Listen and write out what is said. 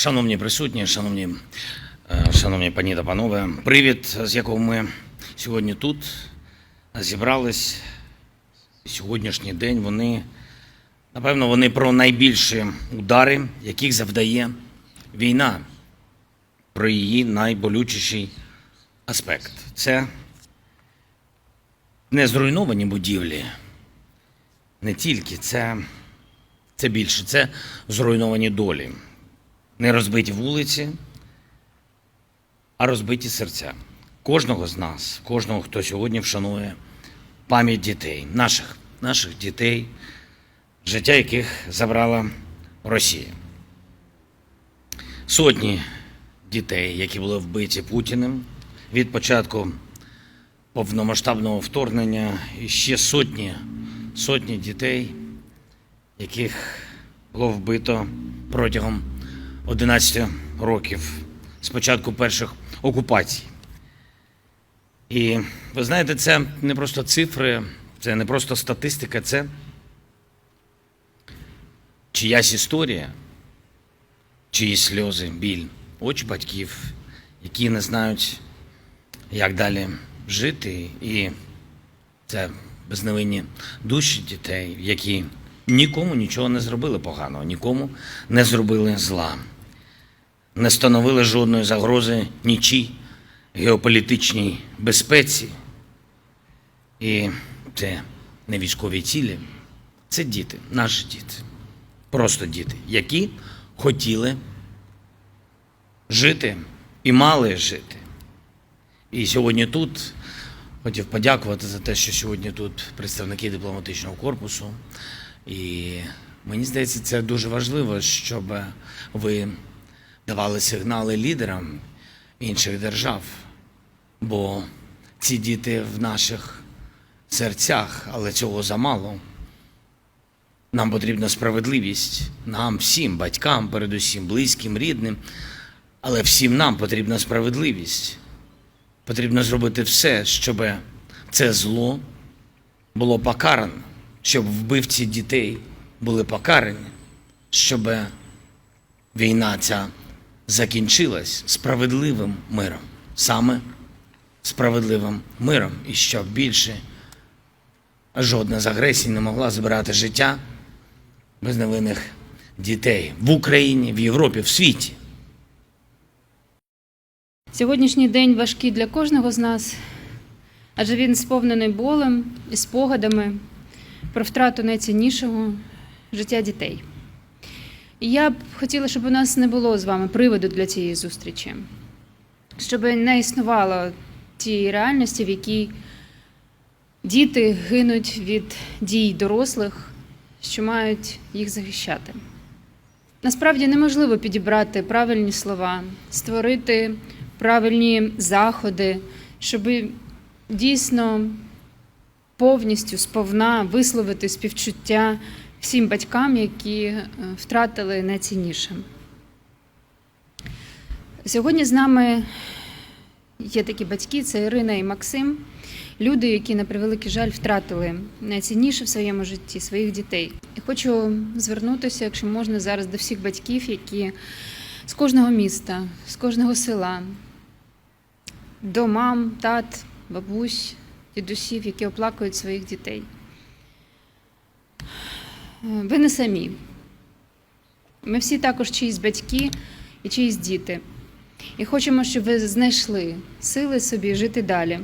Шановні присутні, шановні, е, шановні пані та панове, привід, з якого ми сьогодні тут зібрались. Сьогоднішній день вони, напевно, вони про найбільші удари, яких завдає війна, про її найболючіший аспект. Це не зруйновані будівлі, не тільки це, це більше, це зруйновані долі не розбиті вулиці, а розбиті серця. Кожного з нас, кожного, хто сьогодні вшанує пам'ять дітей, наших, наших дітей, життя яких забрала Росія. Сотні дітей, які були вбиті Путіним від початку повномасштабного вторгнення, і ще сотні, сотні дітей, яких було вбито протягом 11 років з початку перших окупацій. І ви знаєте, це не просто цифри, це не просто статистика, це чиясь історія, чиїсь сльози, біль, очі батьків, які не знають, як далі жити. І це безневинні душі дітей, які нікому нічого не зробили поганого, нікому не зробили зла, не становили жодної загрози нічій геополітичній безпеці. І це не військові цілі, це діти, наші діти, просто діти, які хотіли жити і мали жити. І сьогодні тут хотів подякувати за те, що сьогодні тут представники дипломатичного корпусу. І мені здається, це дуже важливо, щоб ви давали сигнали лідерам інших держав, бо ці діти в наших серцях, але цього замало. Нам потрібна справедливість, нам всім, батькам, передусім, близьким, рідним, але всім нам потрібна справедливість. Потрібно зробити все, щоб це зло було покарано, щоб вбивці дітей були покарані, щоб війна ця закінчилась справедливим миром, саме справедливим миром, і щоб більше жодна з агресій не могла збирати життя безневинних дітей в Україні, в Європі, в світі. Сьогоднішній день важкий для кожного з нас, адже він сповнений болем і спогадами про втрату найціннішого життя дітей. І я б хотіла, щоб у нас не було з вами приводу для цієї зустрічі, щоб не існувало тієї реальності, в якій діти гинуть від дій дорослих, що мають їх захищати. Насправді неможливо підібрати правильні слова, створити правильні заходи, щоб дійсно повністю сповна висловити співчуття всім батькам, які е, втратили найцінніше. Сьогодні з нами є такі батьки, це Ірина і Максим, люди, які на превеликий жаль втратили найцінніше в своєму житті своїх дітей. І хочу звернутися, якщо можна, зараз до всіх батьків, які з кожного міста, з кожного села, до мам, тат, бабусь, дідусів, які оплакують своїх дітей. Ви не самі. Ми всі також чиїсь батьки і чиїсь діти. І хочемо, щоб ви знайшли сили собі жити далі,